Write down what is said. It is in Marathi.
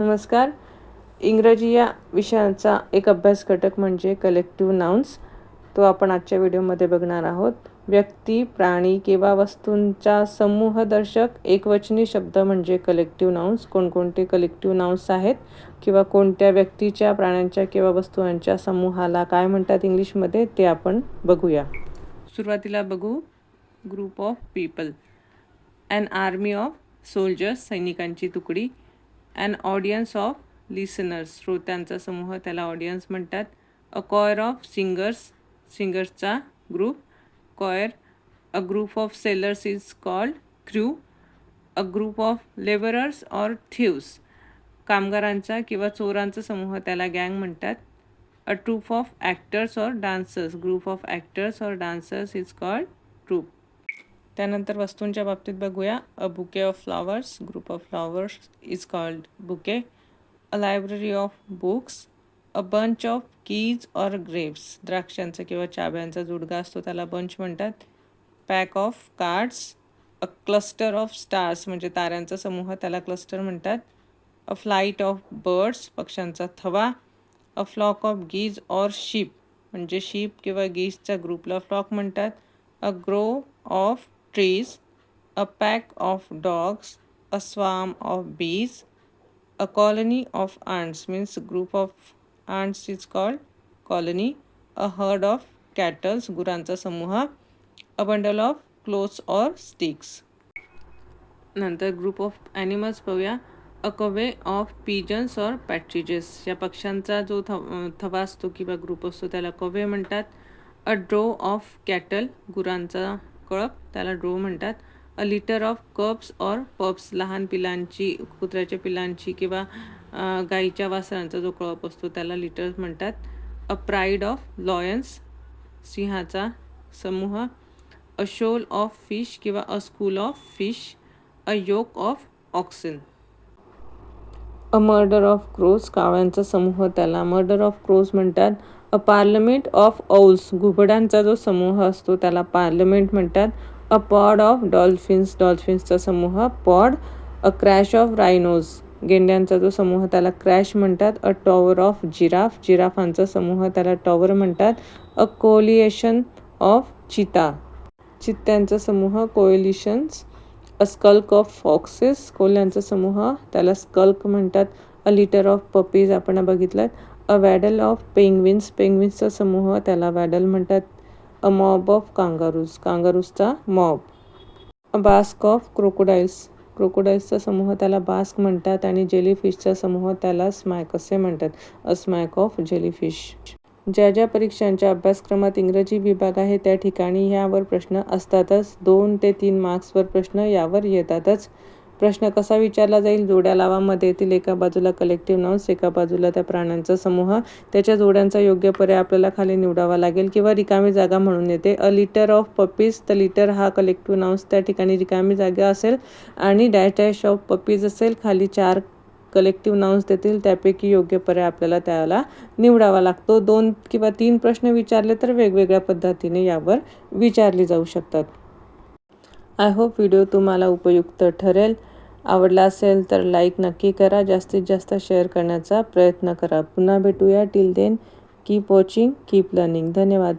नमस्कार. इंग्रजी या विषयाचा एक अभ्यास घटक म्हणजे कलेक्टिव्ह नाउन्स तो आपण आजच्या व्हिडिओमध्ये बघणार आहोत. व्यक्ती प्राणी किंवा वस्तूंचा समूहदर्शक एकवचनी शब्द म्हणजे कलेक्टिव्ह नाउन्स कोणकोणते कलेक्टिव्ह नाउन्स आहेत? किंवा कोणत्या व्यक्तीच्या प्राण्यांच्या किंवा वस्तूंच्या समूहाला काय म्हणतात इंग्लिशमध्ये ते आपण बघूया. सुरुवातीला बघू. ग्रुप ऑफ पीपल अन आर्मी ऑफ सोल्जर्स सैनिकांची तुकडी. अन ऑडियन्स ऑफ लिसनर्स श्रोत्यांचा समूह त्याला ऑडियन्स म्हणतात. A choir of singers सिंगर्सचा group choir a group of sailors is called crew a group of labourers or thieves कामगारांचा किंवा चोरांचा समूह त्याला गँग म्हणतात. A troupe of actors or dancers group of actors or dancers is called troupe त्यानंतर वस्तूंच्या बाबतीत बघूया. A bouquet of flowers group of flowers is called bouquet a library of books a bunch of keys or grapes द्राक्षांचा किंवा चाब्यांचा जुडगा असतो त्याला बंच म्हणतात. Pack of cards a cluster of stars म्हणजे ताऱ्यांचा समूह त्याला क्लस्टर म्हणतात. अ फ्लाईट ऑफ बर्ड्स पक्ष्यांचा थवा. A flock of geese or sheep म्हणजे शीप किंवा गीजच्या ग्रुपला फ्लॉक म्हणतात. A grove of trees, a pack of dogs, a swarm of bees, a colony of ants means group of ants is called colony, a herd of cattle गुरांचा समूह, a bundle of clothes or sticks. नंतर ग्रुप ऑफ ॲनिमल्स पाहूया अ कवे ऑफ पिजन्स ऑर पॅट्रिजेस या पक्ष्यांचा जो थ थवा असतो किंवा ग्रुप असतो त्याला कवे म्हणतात अ ड्रो ऑफ कॅटल गुरांचा कळप त्याला ड्रो म्हणतात. A litter of cubs or pups लहान पिलांची कुत्र्याच्या पिलांची किंवा गाईच्या वासरांचा जो कळप असतो त्याला लिटर्स म्हणतात. अ प्राईड ऑफ लॉयन्स सिंहाचा समूह. अ शोल ऑफ फिश किंवा a school of fish. A yoke of oxen. A murder of crows कावळ्यांचा समूह त्याला. मर्डर ऑफ क्रोज म्हणतात अ पार्लमेंट ऑफ औल्स घुबडांचा जो समूह असतो त्याला पार्लमेंट म्हणतात. A pod of dolphins dolphins समूह pod a crash of rhinos गेंड्यांचा जो समूह त्याला क्रॅश म्हणतात. अ टॉवर ऑफ जिराफ जिराफांचा समूह त्याला टॉवर म्हणतात. अ कोलिएशन ऑफ चिता चित्त्यांचा समूह कोएलिशन्स अ स्कल्क ऑफ फॉक्सेस कोल्ह्यांचा समूह. त्याला स्कल्क म्हणतात. अ लिटर ऑफ पपीज आपण बघितलं अ वॅडल ऑफ पेंग्विन्स पेंग्विन्सचा समूह त्याला वॅडल म्हणतात. A mob of kangaroos कांगारूजचा mob a bask of crocodiles क्रोकोडाईल्सचा समूह त्याला बास्क म्हणतात. आणि जेलीफिशचा समूह त्याला स्मॅक असे म्हणतात. अ स्मॅक ऑफ जेलीफिश ज्या ज्या परीक्षांच्या अभ्यासक्रमात इंग्रजी विभाग आहे त्या ठिकाणी ह्यावर प्रश्न असतातच. दोन ते तीन मार्क्सवर प्रश्न यावर येतातच. प्रश्न कसा विचारला जाईल? जोड्या लावामध्ये येतील एका बाजूला कलेक्टिव्ह नाउन्स एका बाजूला त्या प्राण्यांचा समूह. त्याच्या जोड्यांचा योग्य पर्याय आपल्याला खाली निवडावा लागेल किंवा रिकामी जागा म्हणून येते. अ लिटर ऑफ पपीज तर लिटर हा कलेक्टिव्ह नाउन्स त्या ठिकाणी रिकामी जागा असेल आणि डॅश डॅश ऑफ पपीज असेल. खाली चार कलेक्टिव्ह नाउन्स देतील त्यापैकी योग्य पर्याय आपल्याला त्याला निवडावा लागतो. दोन किंवा तीन प्रश्न विचारले तर वेगवेगळ्या पद्धतीने यावर विचारली जाऊ शकतात. आय होप व्हिडिओ तुम्हाला उपयुक्त ठरेल. आवडला असेल तर लाईक नक्की करा. जास्तीत जास्त शेअर करण्याचा प्रयत्न करा. पुन्हा भेटूया. Till then keep watching keep learning धन्यवाद.